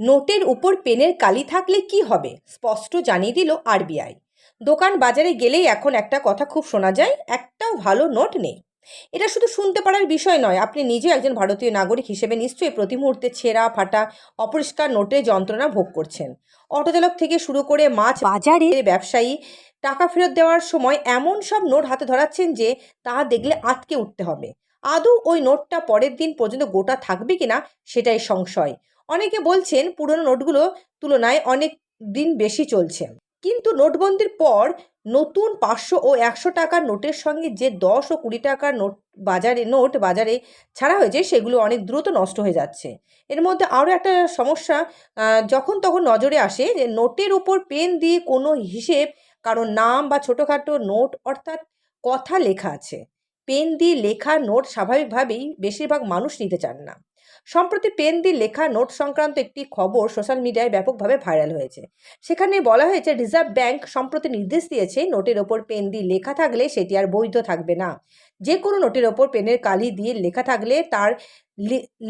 নোটের উপর পেনের কালি থাকলে কি হবে? স্পষ্ট জানিয়ে দিল আরবিআই দোকান বাজারে গেলেই এখন একটা কথা খুব শোনা যায় একটাও ভালো নোট নেই। এটা শুধু শুনতে পারার বিষয় নয় আপনি নিজে একজন ভারতীয় নাগরিক হিসেবে নিশ্চয়ই প্রতি মুহূর্তে ছেঁড়া ফাটা অপরিষ্কার নোটের যন্ত্রণা ভোগ করছেন। অটোচালক থেকে শুরু করে মাছ বাজারে ব্যবসায়ী টাকা ফেরত দেওয়ার সময় এমন সব নোট হাতে ধরাচ্ছেন যে তা দেখলে আটকে উঠতে হবে। আদৌ ওই নোটটা পরের দিন পর্যন্ত গোটা থাকবে কিনা সেটাই সংশয়। অনেকে বলছেন পুরনো নোটগুলো তুলনায় অনেক দিন বেশি চলছে। কিন্তু নোটবন্দির পর নতুন পাঁচশো ও একশো টাকার নোটের সঙ্গে যে দশ ও কুড়ি টাকার নোট বাজারে নোট বাজারে ছাড়া হয়েছে, সেগুলো অনেক দ্রুত নষ্ট হয়ে যাচ্ছে। এর মধ্যে আরও একটা সমস্যা যখন তখন নজরে আসে যে নোটের উপর পেন দিয়ে কোনো হিসেব কারণ নাম বা ছোটোখাটো নোট অর্থাৎ কথা লেখা আছে। পেন দিয়ে লেখা নোট স্বাভাবিকভাবেই বেশিরভাগ মানুষ নিতে চান না। সম্প্রতি পেন দিয়ে লেখা নোট সংক্রান্ত একটি খবর সোশ্যাল মিডিয়ায় ব্যাপকভাবে ভাইরাল হয়েছে। সেখানে বলা হয়েছে, রিজার্ভ ব্যাংক সম্প্রতি নির্দেশ দিয়েছে নোটের ওপর পেন দিয়ে লেখা থাকলে সেটি আর বৈধ থাকবে না। যে কোনো নোটের ওপর পেনের কালি দিয়ে লেখা থাকলে তার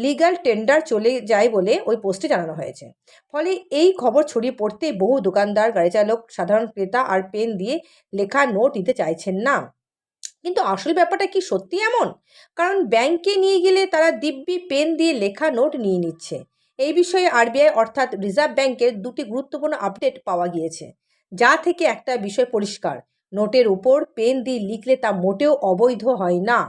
লিগ্যাল টেন্ডার চলে যায় বলে ওই পোস্টে জানানো হয়েছে। ফলে এই খবর ছড়িয়ে পড়তে বহু দোকানদার গাড়ি চালক সাধারণ ক্রেতা আর পেন দিয়ে লেখা নোট নিতে চাইছেন না। কিন্তু আসল ব্যাপারটা কি সত্যি এমন? কারণ ব্যাংকে নিয়ে গেলে তারা দিব্যি পেন দিয়ে লেখা নোট নিয়ে নিচ্ছে। এই বিষয়ে আরবিআই অর্থাৎ রিজার্ভ ব্যাংকের দুটি গুরুত্বপূর্ণ আপডেট পাওয়া গিয়েছে। যা থেকে একটা বিষয় পরিষ্কার, নোটের উপর পেন দিয়ে লিখলে তা মোটেও অবৈধ হয় না।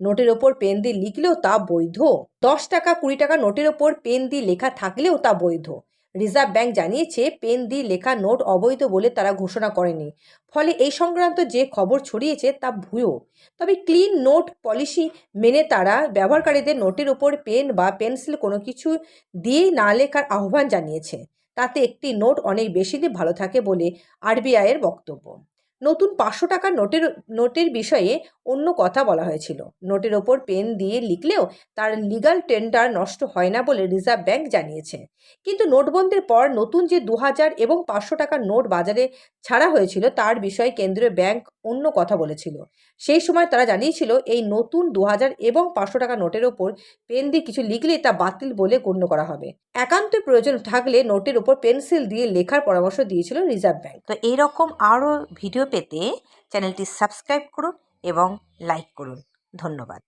নোটের ওপর পেন দিয়ে লিখলেও তা বৈধ। দশ টাকা কুড়ি টাকা নোটের ওপর পেন দিয়ে লেখা থাকলেও তা বৈধ। রিজার্ভ ব্যাংক জানিয়েছে, পেন দিয়ে লেখা নোট অবৈধ বলে তারা ঘোষণা করেনি। ফলে এই সংক্রান্ত যে খবর ছড়িয়েছে তা ভুয়ো। তবে ক্লিন নোট পলিসি মেনে তারা ব্যবহারকারীদের নোটের উপর পেন বা পেন্সিল কোনো কিছু দিয়েই না লেখার আহ্বান জানিয়েছে। তাতে একটি নোট অনেক বেশি দিন ভালো থাকে বলে আরবিআইয়ের বক্তব্য। নতুন পাঁচশো টাকার নোটের নোটের বিষয়ে অন্য কথা বলা হয়েছিল। নোটের ওপর পেন দিয়ে লিখলেও তার লিগাল টেন্ডার নষ্ট হয় না বলে রিজার্ভ ব্যাংক জানিয়েছে। কিন্তু নোটবন্ধের পর নতুন যে দু হাজার এবং পাঁচশো টাকার নোট বাজারে ছাড়া হয়েছিল, তার বিষয়ে কেন্দ্রীয় ব্যাংক অন্য কথা বলেছিল। সেই সময় তারা জানিয়েছিল, এই নতুন দু হাজার এবং পাঁচশো টাকা নোটের ওপর পেন দিয়ে কিছু লিখলে তা বাতিল বলে গণ্য করা হবে। একান্ত প্রয়োজন থাকলে নোটের ওপর পেন্সিল দিয়ে লেখার পরামর্শ দিয়েছিল রিজার্ভ ব্যাঙ্ক তো এইরকম আরও ভিডিও পেতে চ্যানেলটি সাবস্ক্রাইব করুন এবং লাইক করুন। ধন্যবাদ।